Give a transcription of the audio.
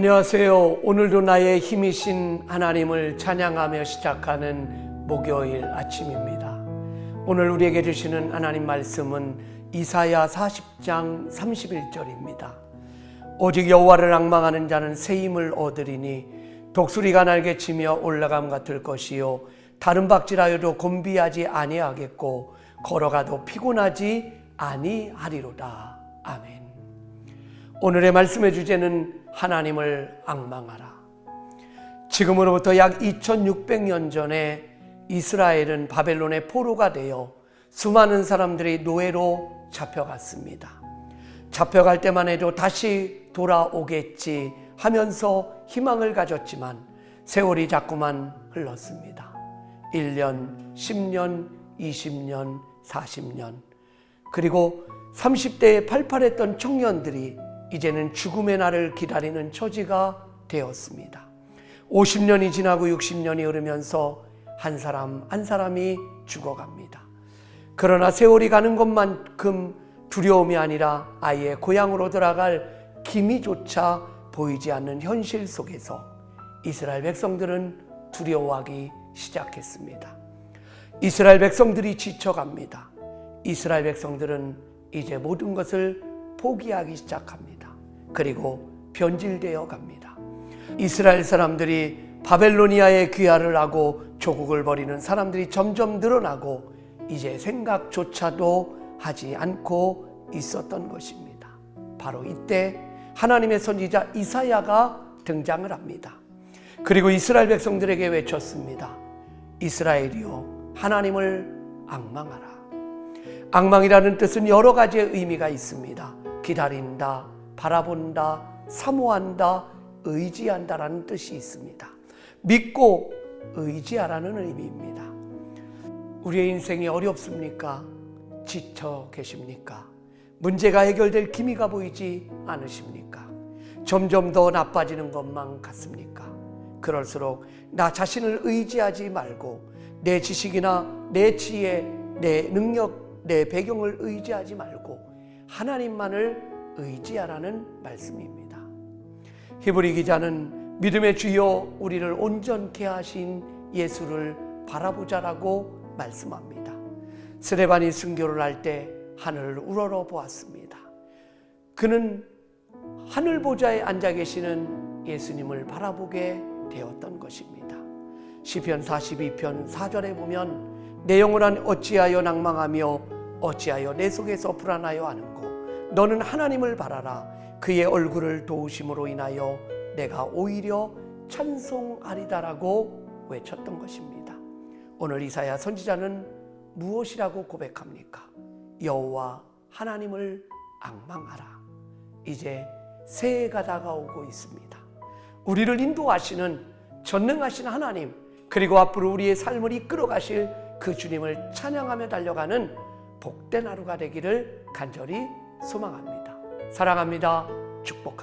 안녕하세요. 오늘도 나의 힘이신 하나님을 찬양하며 시작하는 목요일 아침입니다. 오늘 우리에게 주시는 하나님 말씀은 이사야 40장 31절입니다. 오직 여호와를 앙망하는 자는 새 힘을 얻으리니 독수리가 날개 치며 올라감 같을 것이요 다른 박질하여도 곤비하지 아니하겠고 걸어가도 피곤하지 아니하리로다. 아멘. 오늘의 말씀의 주제는 하나님을 악망하라. 지금으로부터 약 2600년 전에 이스라엘은 바벨론의 포로가 되어 수많은 사람들이 노예로 잡혀갔습니다. 잡혀갈 때만 해도 다시 돌아오겠지 하면서 희망을 가졌지만 세월이 자꾸만 흘렀습니다. 1년, 10년, 20년, 40년. 그리고 30대에 팔팔했던 청년들이 이제는 죽음의 날을 기다리는 처지가 되었습니다. 50년이 지나고 60년이 흐르면서 한 사람 한 사람이 죽어갑니다. 그러나 세월이 가는 것만큼 두려움이 아니라 아예 고향으로 돌아갈 기미조차 보이지 않는 현실 속에서 이스라엘 백성들은 두려워하기 시작했습니다. 이스라엘 백성들이 지쳐갑니다. 이스라엘 백성들은 이제 모든 것을 포기하기 시작합니다. 그리고 변질되어 갑니다. 이스라엘 사람들이 바벨로니아에 귀화를 하고 조국을 버리는 사람들이 점점 늘어나고 이제 생각조차도 하지 않고 있었던 것입니다. 바로 이때 하나님의 선지자 이사야가 등장을 합니다. 그리고 이스라엘 백성들에게 외쳤습니다. 이스라엘이요 하나님을 악망하라. 악망이라는 뜻은 여러 가지의 의미가 있습니다. 기다린다, 바라본다, 사모한다, 의지한다라는 뜻이 있습니다. 믿고 의지하라는 의미입니다. 우리의 인생이 어렵습니까? 지쳐 계십니까? 문제가 해결될 기미가 보이지 않으십니까? 점점 더 나빠지는 것만 같습니까? 그럴수록 나 자신을 의지하지 말고 내 지식이나 내 지혜, 내 능력, 내 배경을 의지하지 말고 하나님만을 의지하라는 말씀입니다. 히브리 기자는 믿음의 주여 우리를 온전케 하신 예수를 바라보자라고 말씀합니다. 스레반이 순교를 할 때 하늘을 우러러 보았습니다. 그는 하늘 보좌에 앉아 계시는 예수님을 바라보게 되었던 것입니다. 시편 42편 4절에 보면 내 영혼은 어찌하여 낭망하며 어찌하여 내 속에서 불안하여 하는고 너는 하나님을 바라라 그의 얼굴을 도우심으로 인하여 내가 오히려 찬송하리다라고 외쳤던 것입니다. 오늘 이사야 선지자는 무엇이라고 고백합니까? 여호와 하나님을 악망하라. 이제 새해가 다가오고 있습니다. 우리를 인도하시는 전능하신 하나님 그리고 앞으로 우리의 삶을 이끌어 가실 그 주님을 찬양하며 달려가는 복된 하루가 되기를 간절히 소망합니다. 사랑합니다. 축복합니다.